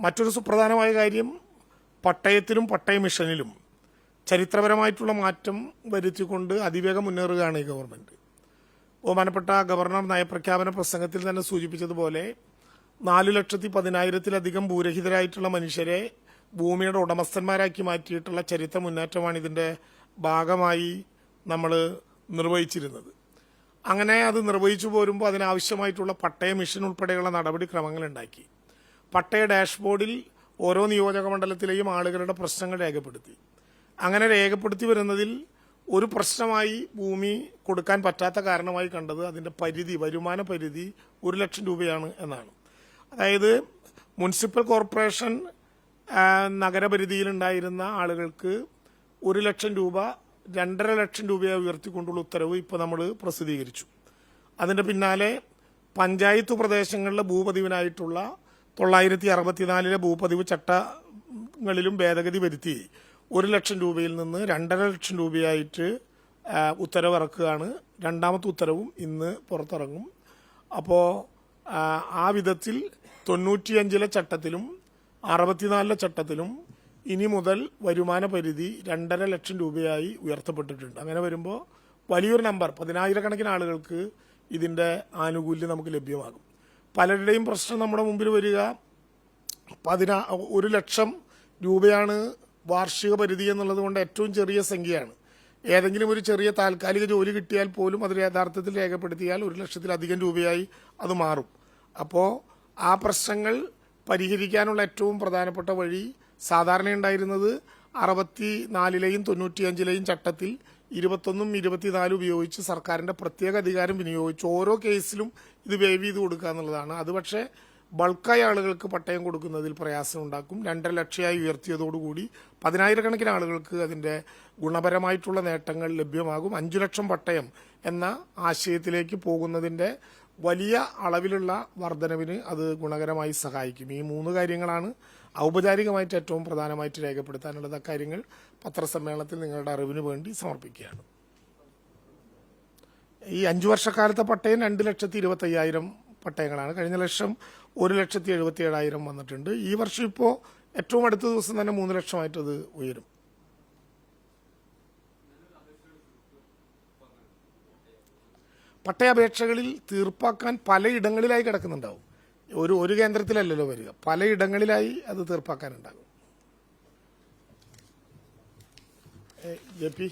മറ്റൊരു സുപ്രധാനമായ കാര്യം പട്ടയത്തിലും പട്ടയ മിഷനിലും ചരിത്രപരമായിട്ടുള്ള മാറ്റം വരുത്തിക്കൊണ്ട് അതിവേഗം മുന്നേറുകയാണ് ഈ ഗവൺമെന്റ് ബഹുമാനപ്പെട്ട ഗവർണർ നയപ്രഖ്യാപന പ്രസംഗത്തിൽ തന്നെ സൂചിപ്പിച്ചതുപോലെ നാല് ലക്ഷത്തി പതിനായിരത്തിലധികം ഭൂരഹിതരായിട്ടുള്ള മനുഷ്യരെ ഭൂമിയുടെ ഉടമസ്ഥന്മാരാക്കി മാറ്റിയിട്ടുള്ള ചരിത്ര മുന്നേറ്റമാണ് ഇതിന്റെ ഭാഗമായി നമ്മൾ നിർവഹിച്ചിരുന്നത്. അങ്ങനെ അത് നിർവഹിച്ചു പോരുമ്പോൾ അതിനാവശ്യമായിട്ടുള്ള പട്ടയ മിഷൻ ഉൾപ്പെടെയുള്ള നടപടിക്രമങ്ങൾ ഉണ്ടാക്കി. പട്ടയ ഡാഷ്ബോർഡിൽ ഓരോ നിയോജക മണ്ഡലത്തിലെയും ആളുകളുടെ പ്രശ്നങ്ങൾ രേഖപ്പെടുത്തി. അങ്ങനെ രേഖപ്പെടുത്തി വരുന്നതിൽ ഒരു പ്രശ്നമായി ഭൂമി കൊടുക്കാൻ പറ്റാത്ത കാരണമായി കണ്ടത് അതിന്റെ പരിധി വരുമാന പരിധി ഒരു ലക്ഷം രൂപയാണ് എന്നാണ്. അതായത് മുനിസിപ്പൽ കോർപ്പറേഷൻ നഗരപരിധിയിലുണ്ടായിരുന്ന ആളുകൾക്ക് ഒരു ലക്ഷം രൂപ രണ്ടര ലക്ഷം രൂപയെ ഉയർത്തിക്കൊണ്ടുള്ള ഉത്തരവ് ഇപ്പോൾ നമ്മൾ പ്രസിദ്ധീകരിച്ചു. അതിന്റെ പിന്നാലെ പഞ്ചായത്ത് പ്രദേശങ്ങളിലെ ഭൂപതിവിനായിട്ടുള്ള തൊള്ളായിരത്തി അറുപത്തിനാലിലെ ഭൂപതിവ് ചട്ടങ്ങളിലും ഭേദഗതി വരുത്തി ഒരു ലക്ഷം രൂപയിൽ നിന്ന് രണ്ടര ലക്ഷം രൂപയായിട്ട് ഉത്തരവിറക്കുകയാണ്. രണ്ടാമത്തെ ഉത്തരവും ഇന്ന് പുറത്തിറങ്ങും. അപ്പോൾ ആ വിധത്തിൽ തൊണ്ണൂറ്റിയഞ്ചിലെ ചട്ടത്തിലും അറുപത്തിനാലിലെ ചട്ടത്തിലും ഇനി മുതൽ വരുമാന പരിധി രണ്ടര ലക്ഷം രൂപയായി ഉയർത്തപ്പെട്ടിട്ടുണ്ട്. അങ്ങനെ വരുമ്പോൾ വലിയൊരു നമ്പർ പതിനായിരക്കണക്കിന് ആളുകൾക്ക് ഇതിന്റെ ആനുകൂല്യം നമുക്ക് ലഭ്യമാകും. പലരുടെയും പ്രശ്നം നമ്മുടെ മുമ്പിൽ വരിക. പതിനാ ഒരു ലക്ഷം രൂപയാണ് വാർഷിക പരിധി എന്നുള്ളത് കൊണ്ട് ഏറ്റവും ചെറിയ സംഖ്യയാണ്. ഏതെങ്കിലും ഒരു ചെറിയ താൽക്കാലിക ജോലി കിട്ടിയാൽ പോലും അത് യഥാർത്ഥത്തിൽ രേഖപ്പെടുത്തിയാൽ ഒരു ലക്ഷത്തിലധികം രൂപയായി അത് മാറും. അപ്പോൾ ആ പ്രശ്നങ്ങൾ പരിഹരിക്കാനുള്ള ഏറ്റവും പ്രധാനപ്പെട്ട വഴി സാധാരണ ഉണ്ടായിരുന്നത് അറുപത്തി നാലിലെയും തൊണ്ണൂറ്റിയഞ്ചിലെയും ചട്ടത്തിൽ ഇരുപത്തൊന്നും ഇരുപത്തിനാലും ഉപയോഗിച്ച് സർക്കാരിന്റെ പ്രത്യേക അധികാരം വിനിയോഗിച്ച് ഓരോ കേസിലും ഇത് വേവ് ചെയ്ത് കൊടുക്കുക എന്നുള്ളതാണ്. അത് പക്ഷേ ബൾക്കായ ആളുകൾക്ക് പട്ടയം കൊടുക്കുന്നതിൽ പ്രയാസം ഉണ്ടാക്കും രണ്ടര ലക്ഷമായി ഉയർത്തിയതോടുകൂടി പതിനായിരക്കണക്കിന് ആളുകൾക്ക് അതിന്റെ ഗുണപരമായിട്ടുള്ള നേട്ടങ്ങൾ ലഭ്യമാകും. അഞ്ചു ലക്ഷം പട്ടയം എന്ന ആശയത്തിലേക്ക് പോകുന്നതിന്റെ വലിയ അളവിലുള്ള വർധനവിന് അത് ഗുണകരമായി സഹായിക്കും. ഈ മൂന്ന് കാര്യങ്ങളാണ് ഔപചാരികമായിട്ട് ഏറ്റവും പ്രധാനമായിട്ട് രേഖപ്പെടുത്താനുള്ളത്. അക്കാര്യങ്ങൾ പത്രസമ്മേളനത്തിൽ നിങ്ങളുടെ അറിവിന് വേണ്ടി സമർപ്പിക്കുകയാണ്. ഈ അഞ്ചു വർഷക്കാലത്തെ പട്ടയം രണ്ട് ലക്ഷത്തി ഇരുപത്തി അയ്യായിരം പട്ടയങ്ങളാണ്. കഴിഞ്ഞ ലക്ഷം ഒരു ലക്ഷത്തി എഴുപത്തി ഏഴായിരം വന്നിട്ടുണ്ട്. ഈ വർഷം ഇപ്പോൾ ഏറ്റവും അടുത്ത ദിവസം തന്നെ മൂന്ന് ലക്ഷമായിട്ടത് ഉയരും. പട്ടയാപേക്ഷകളിൽ തീർപ്പാക്കാൻ പലയിടങ്ങളിലായി കിടക്കുന്നുണ്ടാവും. ഒരു ഒരു കേന്ദ്രത്തിലല്ലല്ലോ വരിക. പലയിടങ്ങളിലായി അത് തീർപ്പാക്കാനുണ്ടാകും. J P?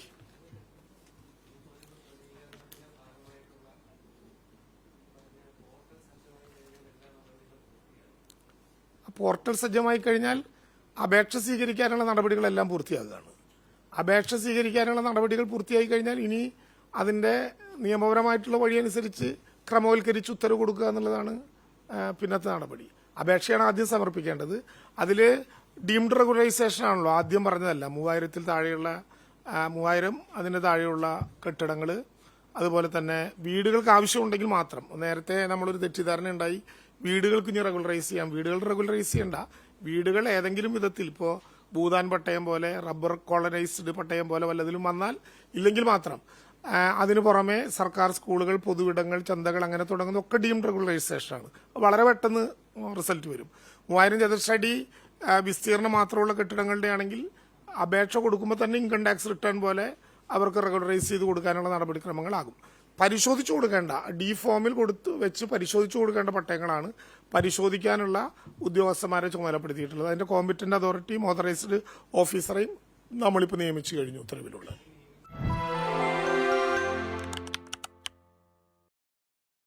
പോർട്ടൽ സജ്ജമായി കഴിഞ്ഞാൽ അപേക്ഷ സ്വീകരിക്കാനുള്ള നടപടികളെല്ലാം പൂർത്തിയാകുകയാണ്. അപേക്ഷ സ്വീകരിക്കാനുള്ള നടപടികൾ പൂർത്തിയായി കഴിഞ്ഞാൽ ഇനി അതിന്റെ നിയമപരമായിട്ടുള്ള വഴിയനുസരിച്ച് ക്രമവൽക്കരിച്ച് ഉത്തരവ് കൊടുക്കുക എന്നുള്ളതാണ് പിന്നത്തെ നടപടി. അപേക്ഷയാണ് ആദ്യം സമർപ്പിക്കേണ്ടത്. അതിൽ ഡീംഡ് റെഗുലറൈസേഷൻ ആണല്ലോ ആദ്യം പറഞ്ഞതല്ല. മൂവായിരത്തിൽ താഴെയുള്ള മൂവായിരം അതിന് താഴെയുള്ള കെട്ടിടങ്ങൾ അതുപോലെ തന്നെ വീടുകൾക്ക് ആവശ്യമുണ്ടെങ്കിൽ മാത്രം. നേരത്തെ നമ്മളൊരു തെറ്റിദ്ധാരണ ഉണ്ടായി വീടുകൾക്ക് ഇനി റെഗുലറൈസ് ചെയ്യാം. വീടുകൾ റെഗുലറൈസ് ചെയ്യണ്ട. വീടുകൾ ഏതെങ്കിലും വിധത്തിൽ ഇപ്പോൾ ഭൂതാൻ പട്ടയം പോലെ റബ്ബർ കോളനൈസ്ഡ് പട്ടയം പോലെ വല്ലതിലും വന്നാൽ ഇല്ലെങ്കിൽ മാത്രം. അതിനു പുറമെ സർക്കാർ സ്കൂളുകൾ പൊതുവിടങ്ങൾ ചന്തകൾ അങ്ങനെ തുടങ്ങുന്ന ഒക്കെ ഡീംഡ് റെഗുലറൈസേഷനാണ് വളരെ പെട്ടെന്ന് റിസൾട്ട് വരും. മൂവായിരം ചതുരശ്രടി ആ, വിസ്തീർണം മാത്രമുള്ള കെട്ടിടങ്ങളുടെ ആണെങ്കിൽ അപേക്ഷ കൊടുക്കുമ്പോൾ തന്നെ ഇൻകം ടാക്സ് റിട്ടേൺ പോലെ അവർക്ക് റെഗുലറൈസ് ചെയ്ത് കൊടുക്കാനുള്ള നടപടിക്രമങ്ങളാകും. പരിശോധിച്ചു കൊടുക്കേണ്ട ഡി ഫോമിൽ കൊടുത്ത് വെച്ച് പരിശോധിച്ചു കൊടുക്കേണ്ട പട്ടയങ്ങളാണ് പരിശോധിക്കാനുള്ള ഉദ്യോഗസ്ഥന്മാരെ ചുമതലപ്പെടുത്തിയിട്ടുള്ളത്. അതിന്റെ കോമ്പിറ്റന്റ് അതോറിറ്റിയും ഓതറൈസ്ഡ് ഓഫീസറെയും നമ്മളിപ്പോൾ നിയമിച്ചു കഴിഞ്ഞു ഉത്തരവിലുള്ള